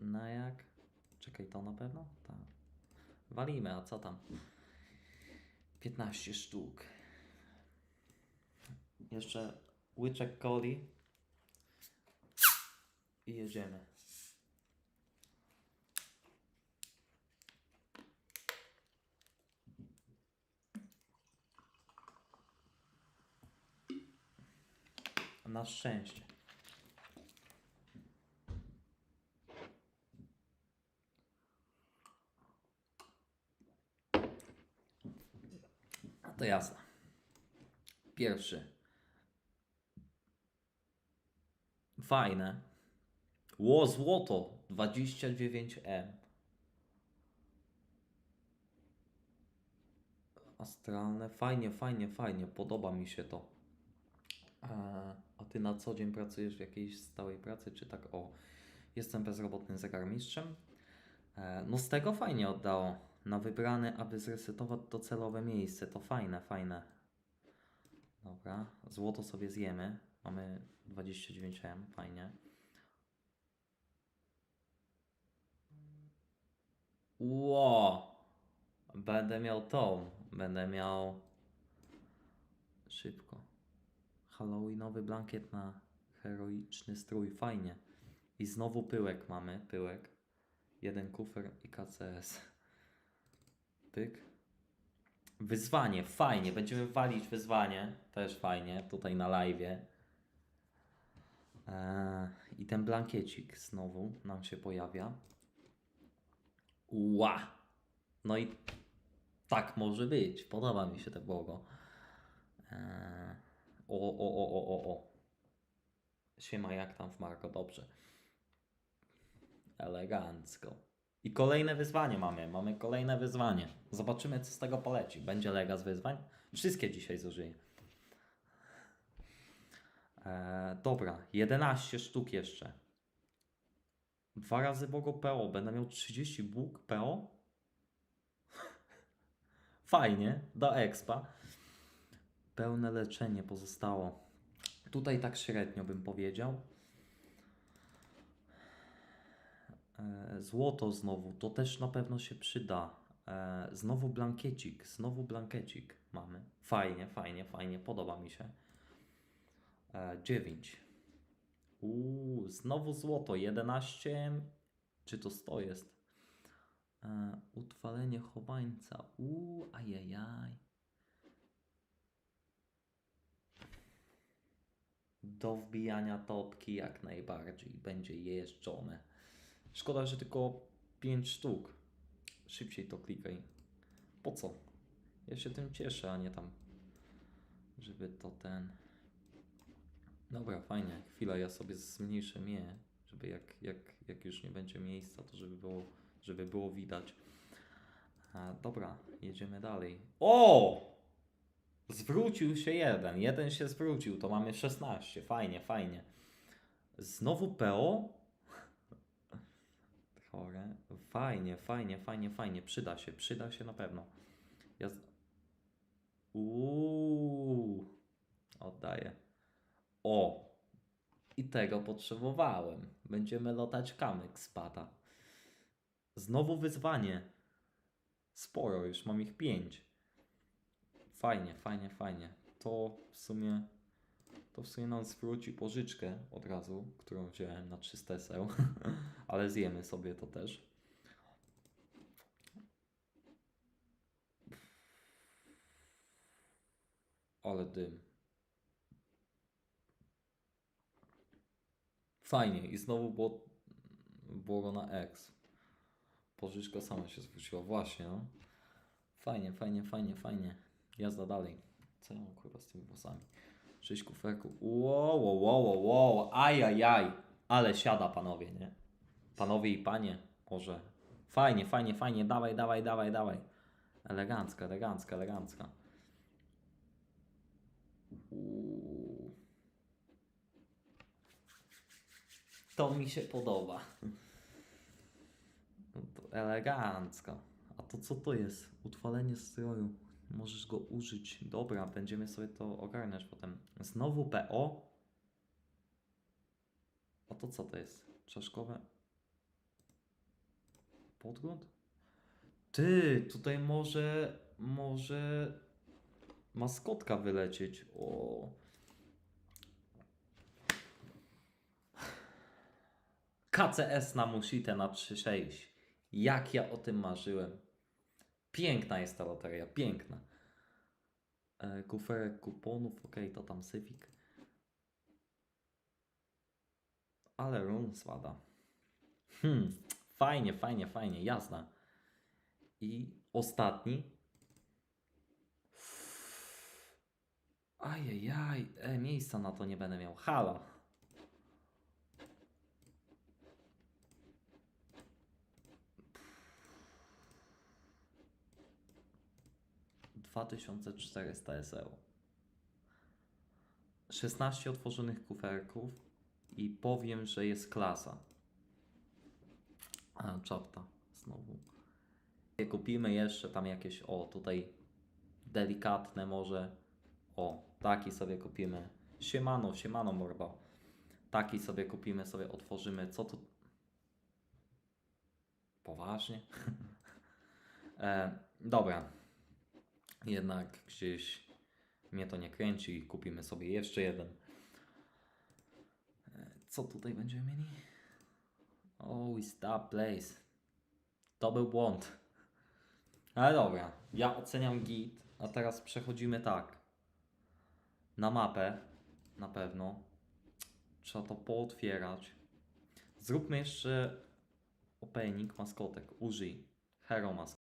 Na jak? Czekaj, to na pewno? Tak. Walimy, a co tam? 15 sztuk. Jeszcze łyczek coli. I jedziemy. Na szczęście. A to jasne. Pierwszy. Fajne. Ło, złoto. 29M. Astralne. Fajnie, fajnie, fajnie. Podoba mi się to. A, a ty na co dzień pracujesz w jakiejś stałej pracy, czy tak o, jestem bezrobotnym zegarmistrzem? E, no z tego fajnie oddało. Na wybrane, aby zresetować docelowe miejsce. To fajne, fajne. Dobra, złoto sobie zjemy. Mamy 29M, fajnie. Ło! Będę miał tą. Będę miał szybko. Halloweenowy blankiet na heroiczny strój. Fajnie. I znowu pyłek mamy. Pyłek. Jeden kufer i KCS. Pyk. Wyzwanie. Fajnie. Będziemy walić wyzwanie. Też fajnie. Tutaj na live. Eee, I ten blankiecik znowu nam się pojawia. Ła! No i tak może być. Podoba mi się to logo. Eee, o, o, o, o, o, o. Siema, jak tam w Marko? Dobrze. Elegancko. I kolejne wyzwanie mamy. Mamy kolejne wyzwanie. Zobaczymy, co z tego poleci. Będzie lega z wyzwań? Wszystkie dzisiaj zużyję. Eee, dobra, 11 sztuk jeszcze. Dwa razy Bogo PO. Będę miał 30 Bóg PO. Fajnie, do expa. Pełne leczenie pozostało. Tutaj tak średnio bym powiedział. E, Złoto znowu, to też na pewno się przyda. E, Znowu blankiecik, znowu blankiecik mamy. Fajnie, fajnie, fajnie, podoba mi się. 9. Uuu, znowu złoto, 11. Czy to 100 jest? E, utrwalenie chowańca. Uuu, ajajaj. Do wbijania topki jak najbardziej. Będzie jeżdżone. Szkoda, że tylko 5 sztuk. Szybciej to klikaj. Po co? Ja się tym cieszę, a nie tam, żeby to ten. Dobra, fajnie. Chwila, ja sobie zmniejszę mnie, żeby jak, jak, jak już nie będzie miejsca, to żeby było, żeby było widać. A, dobra, jedziemy dalej. O! Zwrócił się jeden. Jeden się zwrócił, to mamy 16. Fajnie, fajnie. Znowu PO? Chore. Fajnie, fajnie, fajnie, fajnie. Przyda się, przyda się na pewno. Ja z... Uuu. Oddaję. O! I tego potrzebowałem. Będziemy lotać kamyk spada. Znowu wyzwanie. Sporo, już mam ich pięć. Fajnie, fajnie, fajnie. To w sumie to w sumie nam zwróci pożyczkę od razu, którą wziąłem na 300 seł, ale zjemy sobie to też. Ale dym. Fajnie i znowu było, było na X. Pożyczka sama się zwróciła, właśnie no. Fajnie, fajnie, fajnie, fajnie. Jazda dalej. Co ja mam kurwa z tymi włosami? Sześć kuferków. Wow, wow, wow, wow. Ajajaj. Ale siada panowie, nie? Panowie i panie. Może. Fajnie, fajnie, fajnie. Dawaj, dawaj, dawaj, dawaj. Elegancka, elegancka, elegancka. To mi się podoba. No to. A to co to jest? Utrwalenie stroju. Możesz go użyć. Dobra, będziemy sobie to ogarniać potem. Znowu PO. A to co to jest? Czaszkowe. Podgląd? Ty, tutaj może, może maskotka wylecieć. O. KCS na Musite na 3.6. Jak ja o tym marzyłem. Piękna jest ta loteria, piękna. E, kuferek kuponów, ok, to tam Syfik. Ale run spada. Hmm, fajnie, fajnie, fajnie, jasna. I ostatni. Ajajaj, e, miejsca na to nie będę miał. Halo. 2400 SEO. 16 otworzonych kuferków i powiem, że jest klasa. A, czapta znowu. Kupimy jeszcze tam jakieś, o tutaj delikatne może, o taki sobie kupimy. Siemano, siemano morba. Taki sobie kupimy, sobie otworzymy. Co to? Poważnie? e, dobra. Jednak gdzieś mnie to nie kręci. Kupimy sobie jeszcze jeden. E, Co tutaj będziemy mieli? Oh, is that place. To był błąd. Ale dobra, ja oceniam git, a teraz przechodzimy tak. Na mapę, na pewno. Trzeba to pootwierać. Zróbmy jeszcze opening maskotek. Użyj. Hero mask.